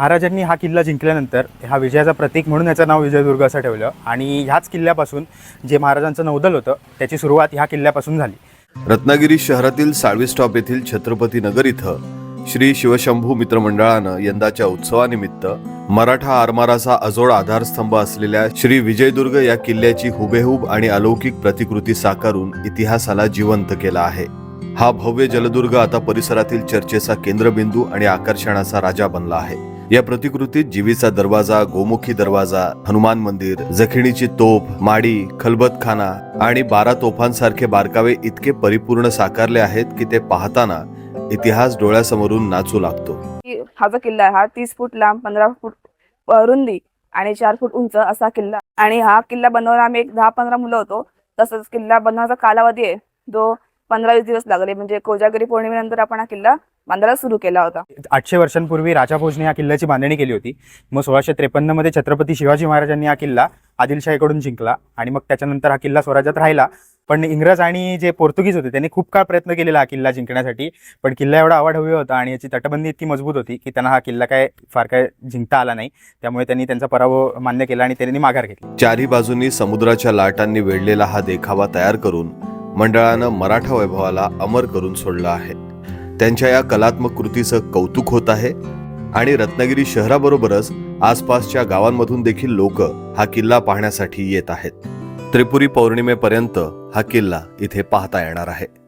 महाराजांनी हा किल्ला जिंकल्यानंतर हा विजयाचा प्रतीक म्हणून याचं नाव विजयदुर्ग असं ठेवलं. आणि ह्याच किल्ल्यापासून जे महाराजांचं नौदल होतं त्याची सुरुवात ह्या किल्ल्यापासून झाली. रत्नागिरी शहरातील साळवी स्टॉप येथील छत्रपती नगर इथं श्री शिवशंभू मित्रमंडळानं यंदाच्या उत्सवानिमित्त मराठा आरमाराचा अजोड आधारस्तंभ असलेल्या श्री विजयदुर्ग या किल्ल्याची हुबेहूब आणि अलौकिक प्रतिकृती साकारून इतिहासाला जिवंत केला आहे. हा भव्य जलदुर्ग आता परिसरातील चर्चेचा केंद्रबिंदू आणि आकर्षणाचा राजा बनला आहे. या प्रतिकृतीत जीवीचा दरवाजा गोमुखी दरवाजा हनुमान मंदिर जखिणीची तोफ माडी खलबतखाना आणि बारा तोफांसारखे बारकावे इतके परिपूर्ण साकारले आहेत की ते पाहताना इतिहास डोळ्यासमोरून नाचू लागतो. हा जो किल्ला आहे हा तीस फूट लांब पंधरा फूट रुंदी आणि चार फूट उंच असा किल्ला आणि हा किल्ला बनवायला आम्ही एक दहा पंधरा मुलं होतो. तसंच किल्ला बनवण्याचा कालावधी आहे. जो पंधरा वीस दिवस लागले. म्हणजे कोजागिरी पौर्णिमेनंतर आपण हा किल्ला बांधायला सुरू केला होता. आठशे वर्षांपूर्वी राजा भोजने या किल्ल्याची बांधणी केली होती. मग सोळाशे त्रेपन्नमध्ये छत्रपती शिवाजी महाराजांनी हा किल्ला आदिलशाहीकडून जिंकला आणि मग त्याच्यानंतर हा किल्ला स्वराज्यात राहिला. पण इंग्रज आणि जे पोर्तुगीज होते त्यांनी खूप काळ प्रयत्न केलेला हा किल्ला जिंकण्यासाठी. पण किल्ला एवढा अवाढव्य होता आणि याची तटबंदी इतकी मजबूत होती की त्यांना हा किल्ला काय फार काय जिंकता आला नाही. त्यामुळे त्यांनी त्यांचा पराभव मान्य केला आणि त्यांनी माघार घेतली. चारही बाजूंनी समुद्राच्या लाटांनी वेढलेला हा देखावा तयार करून मंडळानं मराठा वैभवाला अमर करून सोडलं आहे. त्यांच्या या कलात्मक कृतीचं कौतुक होत आहे आणि रत्नागिरी शहराबरोबरच आसपासच्या गावांमधून देखील लोक हा किल्ला पाहण्यासाठी येत आहेत. त्रिपुरी पौर्णिमेपर्यंत हा किल्ला इथे पाहता येणार आहे.